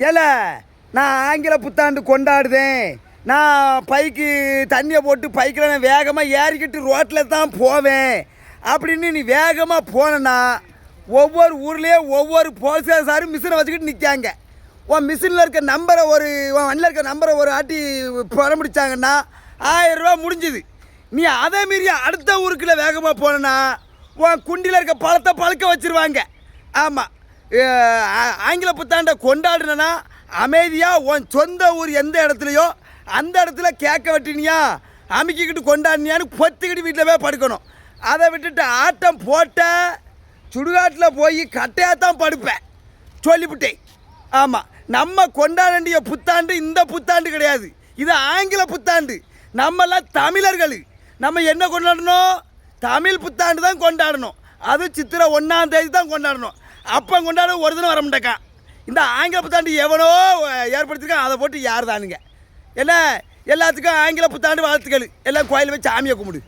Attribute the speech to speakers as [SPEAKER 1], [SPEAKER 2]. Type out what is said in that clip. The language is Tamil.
[SPEAKER 1] ஏல நான் ஆங்கில புத்தாண்டு கொண்டாடுதேன். நான் பைக்கு தண்ணியை போட்டு பைக்கில் நான் வேகமாக ஏறிக்கிட்டு ரோட்டில் தான் போவேன். அப்படின்னு நீ வேகமாக போனேன்னா ஒவ்வொரு ஊர்லேயும் ஒவ்வொரு போலீஸாரும் மிஷினை வச்சுக்கிட்டு நிற்காங்க உன் மிஷினில் இருக்க நம்பரை ஒரு உன் வண்டியில் இருக்க நம்பரை ஒரு ஆட்டி புறம்பிடிச்சாங்கன்னா ஆயிரம் ரூபா முடிஞ்சுது. நீ அதே மீறி அடுத்த ஊருக்குள்ள வேகமாக போனேன்னா உன் குண்டியில் இருக்க பழத்தை பழுக்க வச்சிருவாங்க. ஆமாம் ஆங்கில புத்தாண்டை கொண்டாடுனா அமைதியாக உன் சொந்த ஊர் எந்த இடத்துலையோ அந்த இடத்துல கேட்க வெட்டினியா அமைக்கிக்கிட்டு கொண்டாடினியான்னு பொத்துக்கிட்டு வீட்டில் போய் படுக்கணும். அதை விட்டுட்டு ஆட்டம் போட்ட சுடுகாட்டில் போய் கட்டையாக தான் படுப்பேன். சொல்லிவிட்டேன் ஆமாம் நம்ம கொண்டாட வேண்டிய புத்தாண்டு இந்த புத்தாண்டு கிடையாது. இது ஆங்கில புத்தாண்டு. நம்மெல்லாம் தமிழர்கள். நம்ம என்ன கொண்டாடணும்? தமிழ் புத்தாண்டு தான் கொண்டாடணும். அது சித்திரை ஒன்றாம் தேதி தான் கொண்டாடணும். அப்போ கொண்டாட ஒரு தினம் வர மாட்டேக்கான் இந்த ஆங்கில புத்தாண்டு எவனோ ஏற்படுத்திருக்கான் அதை போட்டு யார் தானுங்க என்ன? எல்லாத்துக்கும் ஆங்கில புத்தாண்டு வாழ்த்துக்கள். எல்லாம் கோயில் வச்சு சாமியை கும்பிடு.